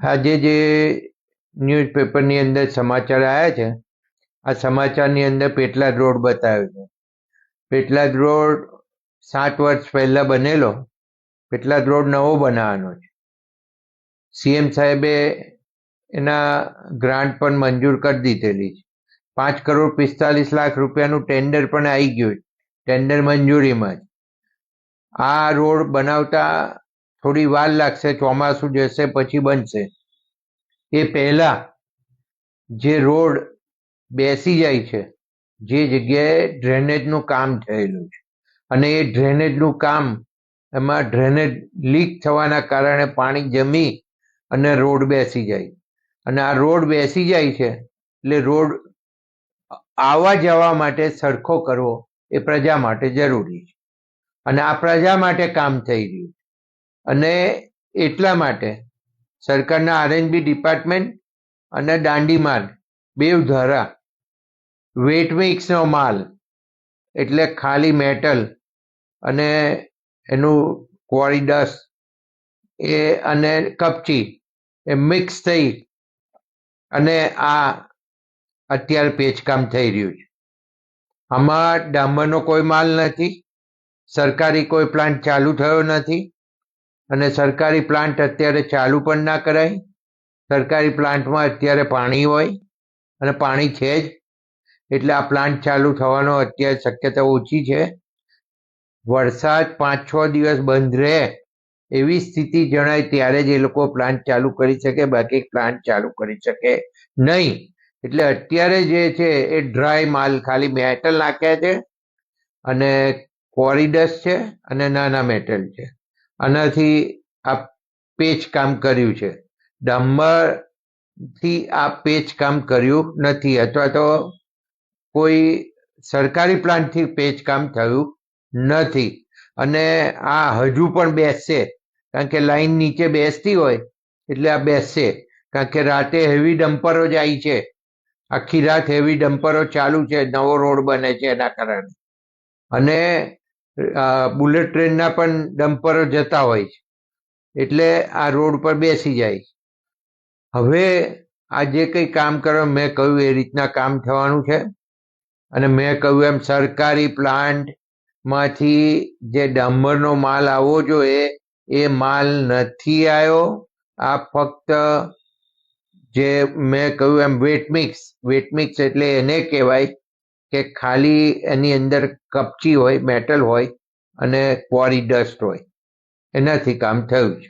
આજે જે ન્યૂઝપેપરની અંદર સમાચાર આવ્યા છે, આ સમાચારની અંદર પેટલાદ રોડ બતાવ્યો છે. પેટલાદ રોડ સાત વર્ષ પહેલા બનેલો, પેટલાદ રોડ નવો બનાવવાનો છે. સીએમ સાહેબે એના ગ્રાન્ટ પણ મંજૂર કરી દીધેલી છે. પાંચ કરોડ પિસ્તાલીસ લાખ રૂપિયાનું ટેન્ડર પણ આવી ગયું ટેન્ડર મંજૂરીમાં જ. આ રોડ બનાવતા થોડી વાર લાગશે, ચોમાસું જશે પછી બનશે. એ પહેલા જે રોડ બેસી જાય છે, જે જગ્યાએ ડ્રેનેજનું કામ થયેલું છે. અને એ ડ્રેનેજનું કામ, એમાં ડ્રેનેજ લીક થવાના કારણે પાણી જમી અને રોડ બેસી જાય. અને આ રોડ બેસી જાય છે, એટલે રોડ આવવા જવા માટે સરખો કરવો એ પ્રજા માટે જરૂરી છે. અને આ પ્રજા માટે કામ થઈ રહ્યું છે. અને એટલા માટે સરકારના આરએનબી ડિપાર્ટમેન્ટ અને દાંડી માર્ગ બેવ દ્વારા વેટ મિક્સનો માલ, એટલે ખાલી મેટલ અને એનું ક્વોરી એ અને કપચી એ મિક્સ થઈ અને આ અત્યારે પેચકામ થઈ રહ્યું છે. આમાં ડામરનો કોઈ માલ નથી, સરકારી કોઈ પ્લાન્ટ ચાલુ થયો નથી અને સરકારી પ્લાન્ટ અત્યારે ચાલુ પણ ના કરાય. સરકારી પ્લાન્ટમાં અત્યારે પાણી હોય અને પાણી છે જ. એટલે આ પ્લાન્ટ ચાલુ થવાનો અત્યારે શક્યતા ઓછી છે. વરસાદ પાંચ છ દિવસ બંધ રહે એવી સ્થિતિ જણાય ત્યારે જ એ લોકો પ્લાન્ટ ચાલુ કરી શકે, બાકી પ્લાન્ટ ચાલુ કરી શકે નહીં. એટલે અત્યારે જે છે એ ડ્રાય માલ ખાલી મેટલ નાખ્યા છે અને કોરિડસ છે અને નાના મેટલ છે. આનાથી આ પેચ કામ કર્યું છે. ડામરથી આ પેચ કામ કર્યું નથી અથવા તો કોઈ સરકારી પ્લાન્ટથી પેચ કામ થયું નથી. અને આ હજુ પણ બેસશે, કારણ કે લાઈન નીચે બેસતી હોય એટલે આ બેસશે. કારણ કે રાતે હેવી ડમ્પરો જાય છે. આખી રાત હેવી ડમ્પરો ચાલુ છે, નવો રોડ બને છે એના કારણે. અને બુલેટ ટ્રેનના પણ ડમ્પરો જતા હોય છે. એટલે આ રોડ પર બેસી જાય છે. હવે આ જે કંઈ કામ કરો, મેં કહ્યું એ રીતના કામ થવાનું છે. અને મેં કહ્યું એમ સરકારી પ્લાન્ટમાંથી જે ડામરનો માલ આવવો જોઈએ, એ માલ નથી આવ્યો. આ ફક્ત જે મેં કહ્યું એમ વેટ મિક્સ વેટ મિક્સ એટલે એને કહેવાય કે ખાલી એની અંદર કપચી હોય મેટલ હોય અને ક્વોરી ડસ્ટ હોય. એનાથી કામ થયું છે